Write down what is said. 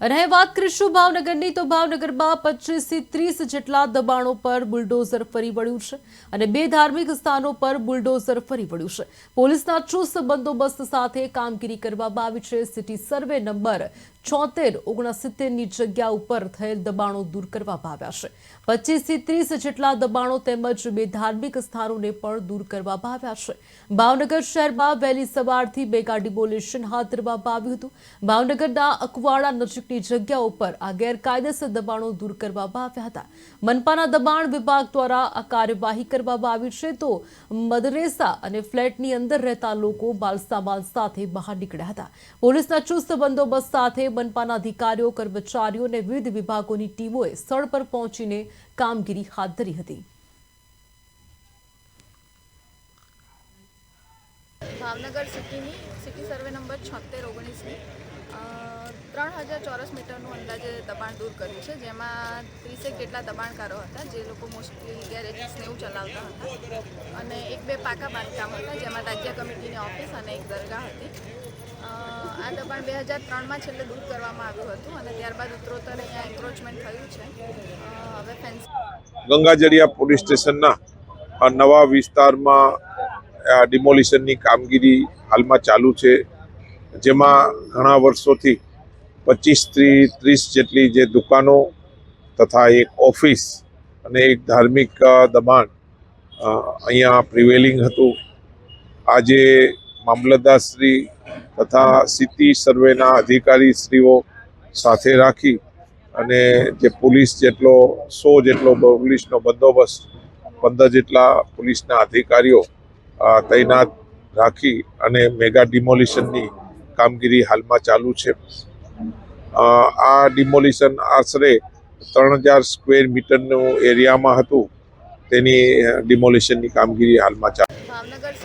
અને વાત કરીશું ભાવનગરની, તો ભાવનગરમાં પચીસથી ત્રીસ જેટલા દબાણો પર બુલડોઝર ફરી વળ્યું છે અને બે ધાર્મિક સ્થાનો પર બુલડોઝર ફરી વળ્યું છે. પોલીસના ચુસ્ત બંદોબસ્ત સાથે કામગીરી કરવામાં આવી છે. સિટી સર્વે નંબર છોતેર ઓગણસિત્તેરની જગ્યા ઉપર થયેલ દબાણો દૂર કરવામાં આવ્યા છે. પચીસથી ત્રીસ જેટલા દબાણો તેમજ બે ધાર્મિક સ્થાનોને પણ દૂર કરવામાં આવ્યા છે. ભાવનગર શહેરમાં વહેલી સવારથી મેગા ડિમોલેશન હાથ ધરવામાં આવ્યું હતું. ભાવનગરના અકવાડા નજીકની જગ્યા ઉપર આ ગેરકાયદેસર દબાણો દૂર કરવામાં આવ્યા હતા. મનપાના દબાણ વિભાગ દ્વારા આ કાર્યવાહી કરવામાં આવી છે તો મદરેસા અને ફ્લેટની અંદર રહેતા લોકો માલસામાન સાથે બહાર નીકળ્યા હતા. પોલીસના ચુસ્ત બંદોબસ્ત સાથે મનપાના અધિકારીઓ, કર્મચારીઓ અને વિવિધ વિભાગોની ટીમોએ સ્થળ પર પહોંચીને કામગીરી હાથ ધરી હતી. ભાવનગર સિટીની સિટી સર્વે નંબર છોતેર ઓગણીસની ત્રણ હજાર ચોરસ મીટરનું અંદાજે દબાણ દૂર કર્યું છે, જેમાં ત્રીસેક જેટલા દબાણકારો હતા, જે લોકો મોસ્ટલી ગેરેજીસને એવું ચલાવતા હતા. અને એક બે પાકા બાંધકામ હતા, જેમાં રાજ્ય કમિટીની ઓફિસ અને એક દરગાહ હતી. આ દબાણ બે હજાર ત્રણમાં છેલ્લે દૂર કરવામાં આવ્યું હતું અને ત્યારબાદ ઉત્તરોત્તર અહીંયા એન્ક્રોચમેન્ટ થયું છે. હવે ફેન્સ ગંગાજળિયા પોલીસ સ્ટેશનના આ નવા વિસ્તારમાં ડિમોલિશનની કામગીરી હાલમાં ચાલુ છે. જેમાં ઘણા વર્ષોથી પચીસથી ત્રીસ જેટલી જે દુકાનો તથા એક ઓફિસ અને એક ધાર્મિક દબાણ અહીંયા પ્રિવેલિંગ હતું. આજે મામલતદારશ્રી તથા સિટી સર્વેના અધિકારીશ્રીઓ સાથે રાખી અને જે પોલીસ જેટલો સો જેટલો પોલીસનો બંદોબસ્ત, પંદર જેટલા પોલીસના અધિકારીઓ તૈનાત રાખી અને મેગા ડિમોલિશનની કામગીરી હાલમાં ચાલુ છે. આ ડિમોલિશન આશરે ત્રણ હજાર સ્ક્વેર મીટરનું એરિયામાં હતું. તેની ડિમોલિશનની કામગીરી હાલમાં ચાલુ. ભાવનગર